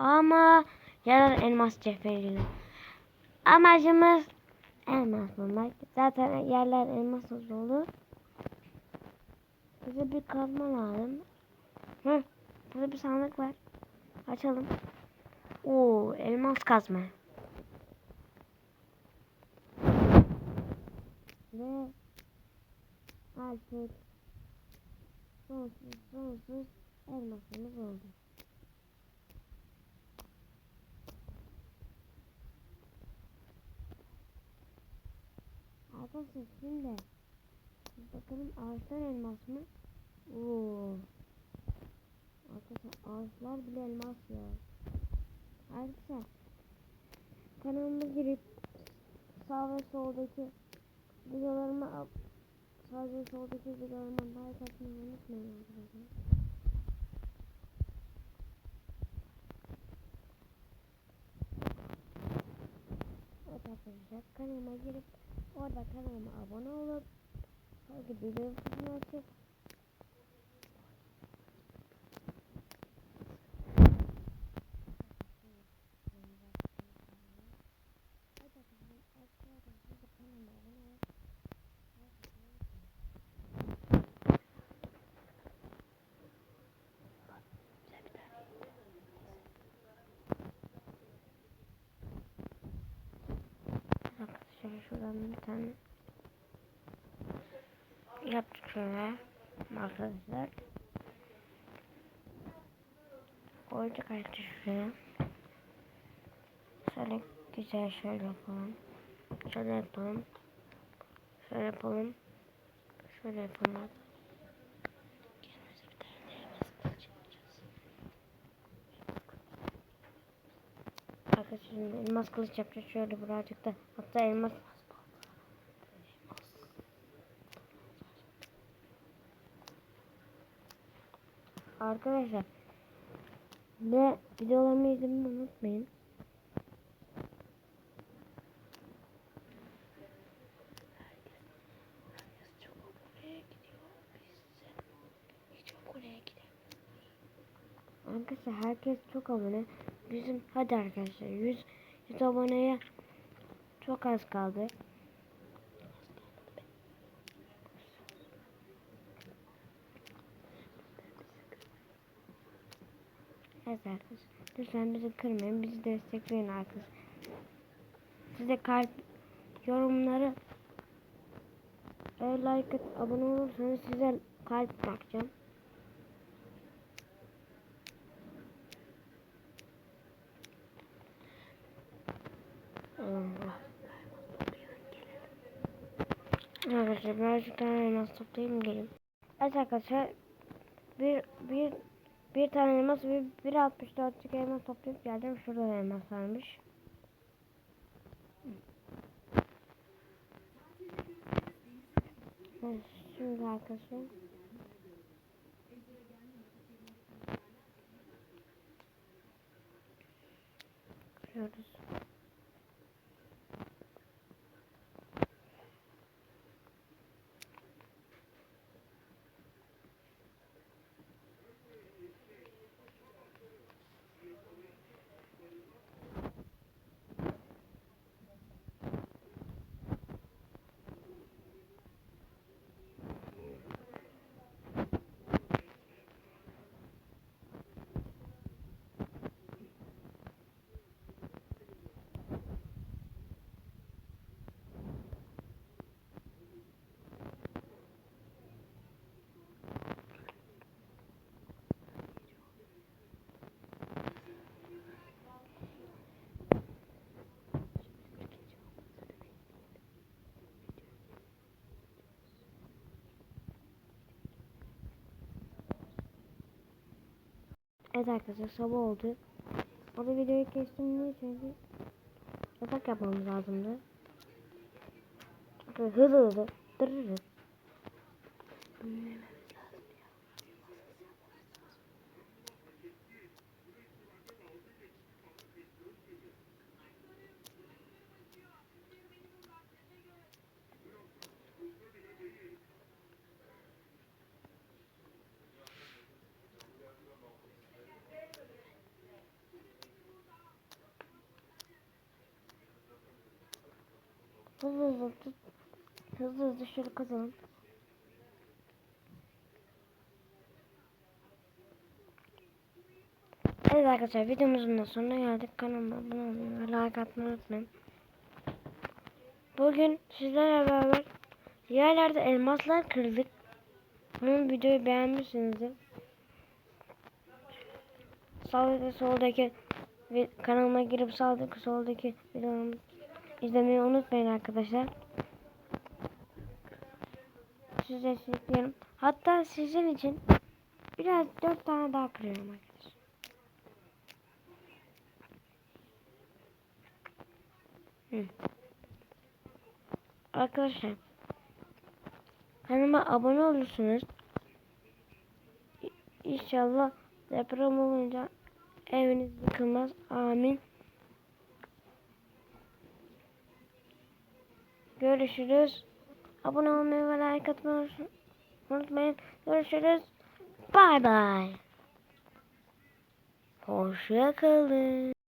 Ama yarar elmas cevheriyle. Amacımız elmas bulmak. Zaten yerler elmas dolu. Bize bir kazma lazım. Hı, burada bir sandık var. Açalım. Oo, elmas kazma. Ve artık sonsuz sonsuz elmasımız oldu. Arkadaşlar şimdi bakalım ağaçlar elmas mı? Oo. Arkadaşlar ağaçlar bile elmas ya. Arkadaşlar kanalıma girip sağ ve soldaki videolarıma sağ ve soldaki videolarıma like atmayı unutmayın arkadaşlar. Evet arkadaşlar kanalıma girip orada kanalıma abone olup takip videosunu açıp Evet arkadaşlar aşağıda siz de kanalıma abone olup Arkadaşlar şuradan bir tane yaptık şöyle arkadaşlar. Koyduk artık şuraya. Şöyle güzel şöyle yapalım. Şöyle yapalım. Şöyle yapalım. Şöyle yapalım. Arkadaşlar elmas kılıç yapacağız şöyle birazcık da hatta elmas Arkadaşlar ve videolarımı izlemeyi unutmayın. Arkadaşlar herkes çok abone. Bizim hadi arkadaşlar 100 100 aboneye çok az kaldı. Evet arkadaşlar. Lütfen bizi kırmayın. Bizi destekleyin arkadaşlar. Size kalp yorumları eğer like et, abone olursanız size kalp bakacağım. Arkadaşlar birazcık daha elmas toplayayım gelin. Evet arkadaşlar bir bir bir tane elmas ve bir 64'lük elmas toplayıp geldim. Şurada da elmas varmış. Evet, şimdi arkadaşlar Evet arkadaşlar sabah oldu. Orada videoyu kestim niye çünkü yatak yapmamız lazımdı. Hızlı hızlı dırırır. Hızlı hızlı tut. Hızlı hızlı şöyle kazalım. Evet arkadaşlar videomuzun da sonuna geldik. Kanalıma abone olmayı ve like atmayı unutmayın. Bugün sizlerle beraber yerlerde elmaslar kırdık. Umarım videoyu beğenmişsinizdir. Sağdaki soldaki kanalıma girip sağdaki soldaki videomu izlemeyi unutmayın arkadaşlar. Size istiyorum. Hatta sizin için biraz dört tane daha kırıyorum arkadaşlar. Hı. Arkadaşlar kanalıma abone olursunuz. İnşallah deprem olunca eviniz yıkılmaz. Amin. Görüşürüz. Abone olmayı ve like atmayı unutmayın. Görüşürüz. Bay bay. Hoşça kalın.